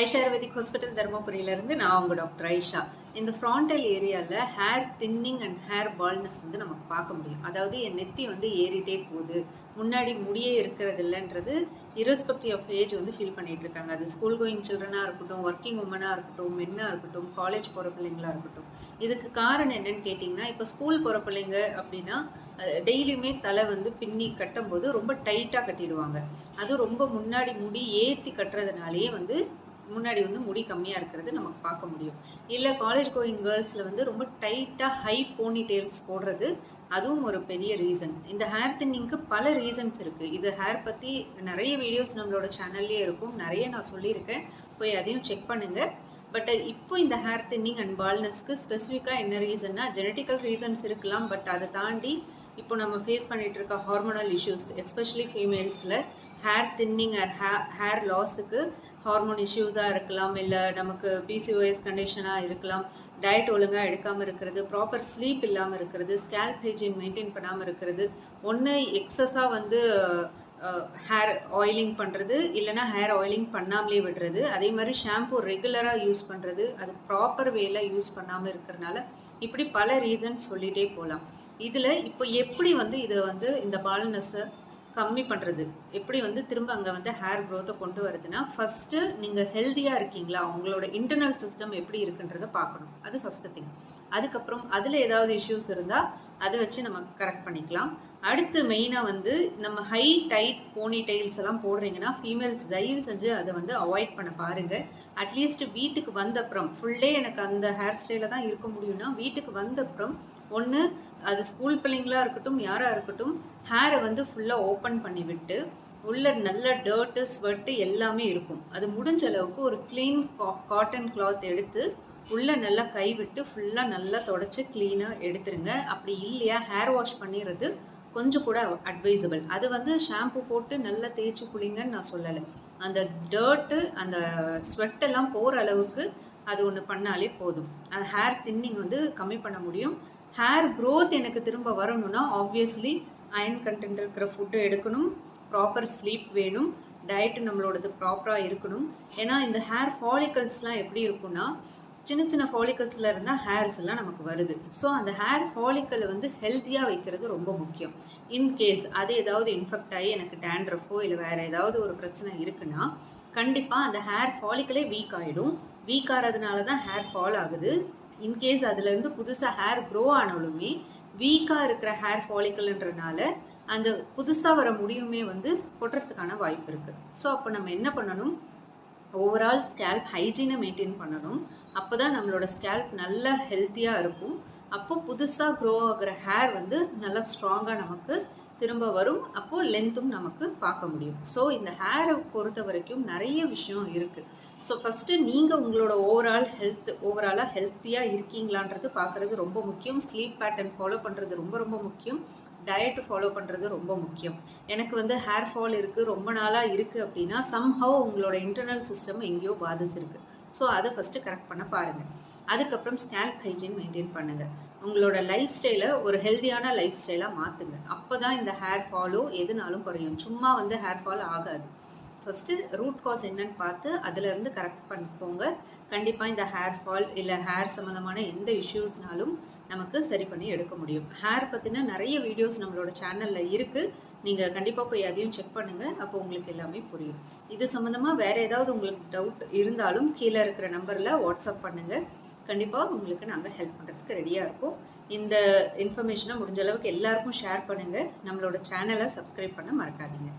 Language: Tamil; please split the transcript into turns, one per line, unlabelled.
ஐஷா ஆயுர்வேதிக் ஹாஸ்பிட்டல் தருமபுரியிலேருந்து நான் உங்கள் டாக்டர் ஐஷா. இந்த ஃப்ராண்டல் ஏரியாவில் hair thinning and hair baldness வந்து நமக்கு பார்க்க முடியும். அதாவது என் நெத்தி வந்து ஏறிட்டே போகுது. முன்னாடி முடியே இருக்கிறது இல்லைன்றது இரஸ்பெக்டிவ் ஆஃப் ஏஜ் வந்து ஃபீல் பண்ணிட்டு இருக்காங்க. அது ஸ்கூல் கோயிங் சில்ட்ரனாக இருக்கட்டும் ஒர்க்கிங் உமனாக இருக்கட்டும் மென்னாக இருக்கட்டும் காலேஜ் போகிற பிள்ளைங்களா இருக்கட்டும். இதுக்கு காரணம் என்னன்னு கேட்டிங்கன்னா இப்போ ஸ்கூல் போகிற பிள்ளைங்க அப்படின்னா டெய்லியுமே தலை வந்து பின்னி கட்டும்போது ரொம்ப டைட்டாக கட்டிடுவாங்க. அது ரொம்ப முன்னாடி முடி ஏற்றி கட்டுறதுனாலேயே வந்து முன்னாடி வந்து முடி கம்மியாக இருக்கிறது நமக்கு பார்க்க முடியும். இல்லை காலேஜ் கோயிங் கேர்ள்ஸில் வந்து ரொம்ப டைட்டாக ஹை போனி டெய்ல்ஸ் போடுறது அதுவும் ஒரு பெரிய ரீசன் இந்த ஹேர் தின்னிங்க்கு பல ரீசன்ஸ் இருக்குது இது ஹேர் பற்றி நிறைய வீடியோஸ் நம்மளோட சேனல்லே இருக்கும். நிறைய நான் சொல்லியிருக்கேன். போய் அதையும் செக் பண்ணுங்கள் பட் இப்போ இந்த ஹேர் தின்னிங் அண்ட் பால்னஸ்க்கு ஸ்பெசிஃபிக்காக என்ன ரீசன்னா ஜெனட்டிக்கல் ரீசன்ஸ் இருக்கலாம். பட் அதை தாண்டி இப்போ நம்ம ஃபேஸ் பண்ணிட்டு இருக்க hormonal issues especially ஃபீமேல்ஸில் hair thinning and hair hair லாஸுக்கு hormone இஷ்யூஸாக இருக்கலாம் இல்லை நமக்கு பிசிஓஎஸ் கண்டிஷனாக இருக்கலாம் டயட் ஒழுங்காக எடுக்காமல் இருக்கிறது ப்ராப்பர் ஸ்லீப் இல்லாமல் இருக்கிறது ஸ்கேல்ப் ஹைஜீன் மெயின்டைன் பண்ணாமல் இருக்கிறது ஒன்று எக்ஸஸாக வந்து ஹேர் ஆயிலிங் பண்ணுறது இல்லைனா ஹேர் ஆயிலிங் பண்ணாமலே விடுறது அதே மாதிரி ஷாம்பு ரெகுலராக யூஸ் பண்ணுறது அது ப்ராப்பர் வேல யூஸ் பண்ணாமல் இருக்கிறனால இப்படி பல ரீசன்ஸ் சொல்லிகிட்டே போகலாம் இதில் இப்போ எப்படி வந்து இதை வந்து இந்த பால்னஸை கம்மி பண்ணுறது எப்படி வந்து திரும்ப அங்கே வந்து ஹேர் க்ரோத்தை கொண்டு வருதுன்னா ஃபஸ்ட்டு நீங்கள் ஹெல்த்தியாக இருக்கீங்களா? உங்களோட இன்டர்னல் சிஸ்டம் எப்படி இருக்குன்றதை பார்க்கணும். அது ஃபஸ்ட்டு திங் அதுக்கப்புறம் அதில் ஏதாவது இஷ்யூஸ் இருந்தால் அதை வச்சு நம்ம கரெக்ட் பண்ணிக்கலாம். அடுத்து மெயினாக வந்து நம்ம ஹை டைட் போனி டைல்ஸ் எல்லாம் போடுறீங்கன்னா ஃபீமேல்ஸ் தயவு செஞ்சு அதை வந்து அவாய்ட் பண்ண பாருங்க. அட்லீஸ்ட் வீட்டுக்கு வந்த அப்புறம் ஃபுல் டே எனக்கு அந்த ஹேர் ஸ்டைலில் தான் இருக்க முடியும்னா வீட்டுக்கு வந்த அப்புறம் ஒன்று அது ஸ்கூல் பிள்ளைங்களா இருக்கட்டும் யாராக இருக்கட்டும் ஹேரை வந்து ஃபுல்லாக ஓப்பன் பண்ணி விட்டு உள்ள நல்ல டர்ட்டு ஸ்வெட்டு எல்லாமே இருக்கும். அது முடிஞ்ச அளவுக்கு ஒரு க்ளீன் காட்டன் கிளாத் எடுத்து உள்ளே நல்லா கை விட்டு ஃபுல்லாக நல்லா தொடச்சி க்ளீனாக எடுத்துருங்க. அப்படி இல்லையா ஹேர் வாஷ் பண்ணிடுறது கொஞ்சம் கூட அட்வைசபிள் அது வந்து ஷாம்பு போட்டு நல்லா தேய்ச்சி குளிங்கன்னு நான் சொல்லலை. அந்த டர்ட்டு அந்த ஸ்வெட்டெல்லாம் போகிற அளவுக்கு அது ஒன்று பண்ணாலே போதும். அந்த ஹேர் தின்னிங் வந்து கம்மி பண்ண முடியும். ஹேர் க்ரோத் எனக்கு திரும்ப வரணும்னா ஆப்வியஸ்லி அயன் கண்டென்ட் இருக்கிற ஃபுட்டு எடுக்கணும். ப்ராப்பர் ஸ்லீப் வேணும். டயட் நம்மளோடது ப்ராப்பராக இருக்கணும். ஏன்னா இந்த ஹேர் ஃபாலிக்கல்ஸ்லாம் எப்படி இருக்கும்னா சின்ன சின்ன ஃபாலிக்கல்ஸில் இருந்தால் ஹேர்ஸ் எல்லாம் நமக்கு வருது. ஸோ அந்த ஹேர் ஃபாலிக்கலை வந்து ஹெல்த்தியாக வைக்கிறது ரொம்ப முக்கியம். இன்கேஸ் அது ஏதாவது இன்ஃபெக்ட் ஆகி எனக்கு டேண்ட்ரஃபோ இல்லை வேறு ஏதாவது ஒரு பிரச்சனை இருக்குன்னா கண்டிப்பாக அந்த ஹேர் ஃபாலிக்கலே வீக் ஆகிடும் வீக் ஆகிறதுனால தான் ஹேர் ஃபால் ஆகுது இன்கேஸ் அதுலேருந்து புதுசாக ஹேர் க்ரோ ஆனாலுமே வீக்காக இருக்கிற ஹேர் ஃபாலிக்கல்ன்றனால அந்த புதுசாக வர முடியுமே வந்து கொட்டுறதுக்கான வாய்ப்பு இருக்குது ஸோ அப்போ நம்ம என்ன பண்ணணும்? ஓவரால் ஸ்கேல்ப் ஹைஜீனை மெயின்டைன் பண்ணணும். அப்போ தான் நம்மளோட ஸ்கேல்ப் நல்லா ஹெல்த்தியாக இருக்கும். அப்போ புதுசாக க்ரோ ஆகிற ஹேர் வந்து நல்லா ஸ்ட்ராங்காக நமக்கு திரும்ப வரும். அப்போது லென்த்தும் நமக்கு பார்க்க முடியும். ஸோ இந்த ஹேரை பொறுத்த வரைக்கும் நிறைய விஷயம் இருக்குது ஸோ ஃபஸ்ட்டு நீங்கள் உங்களோட ஓவரால் ஹெல்த் ஓவராலாக ஹெல்த்தியாக இருக்கீங்களான்றது பார்க்குறது ரொம்ப முக்கியம். ஸ்லீப் பேட்டர்ன் ஃபாலோ பண்ணுறது ரொம்ப ரொம்ப முக்கியம். டயட் ஃபாலோ பண்ணுறது ரொம்ப முக்கியம். எனக்கு வந்து ஹேர் ஃபால் இருக்குது ரொம்ப நாளாக இருக்குது அப்படின்னா சம்ஹவ் உங்களோட இன்டர்னல் சிஸ்டம் எங்கேயோ பாதிச்சிருக்கு. ஸோ அதை ஃபஸ்ட்டு கரெக்ட் பண்ண பாருங்கள் அதுக்கப்புறம் ஸ்கேல்ப் ஹைஜீன் மெயின்டைன் பண்ணுங்கள் உங்களோட லைஃப் ஸ்டைலை ஒரு ஹெல்த்தியான லைஃப் ஸ்டைலாக மாற்றுங்க அப்போ தான் இந்த ஹேர் ஃபாலோ எதுனாலும் குறையும். சும்மா வந்து ஹேர் ஃபால் ஆகாது. ஃபஸ்ட்டு ரூட் காஸ் என்னன்னு பார்த்து அதுலேருந்து கரெக்ட் பண்ணிக்கோங்க. கண்டிப்பாக இந்த ஹேர் ஃபால் இல்லை ஹேர் சம்மந்தமான எந்த இஷ்யூஸ்னாலும் நமக்கு சரி பண்ணி எடுக்க முடியும். ஹேர் பற்றின நிறைய வீடியோஸ் நம்மளோட சேனலில் இருக்குது நீங்கள் கண்டிப்பாக போய் அதையும் செக் பண்ணுங்கள் அப்போ உங்களுக்கு எல்லாமே புரியும். இது சம்மந்தமாக வேறு ஏதாவது உங்களுக்கு டவுட் இருந்தாலும் கீழே இருக்கிற நம்பரில் வாட்ஸ்அப் பண்ணுங்கள் கண்டிப்பாக உங்களுக்கு நாங்கள் ஹெல்ப் பண்ணுறதுக்கு ரெடியாக இருக்கோம். இந்த இன்ஃபர்மேஷனை முடிஞ்ச அளவுக்கு எல்லாருக்கும் ஷேர் பண்ணுங்கள் நம்மளோட சேனலை சப்ஸ்கிரைப் பண்ண மறக்காதீங்க.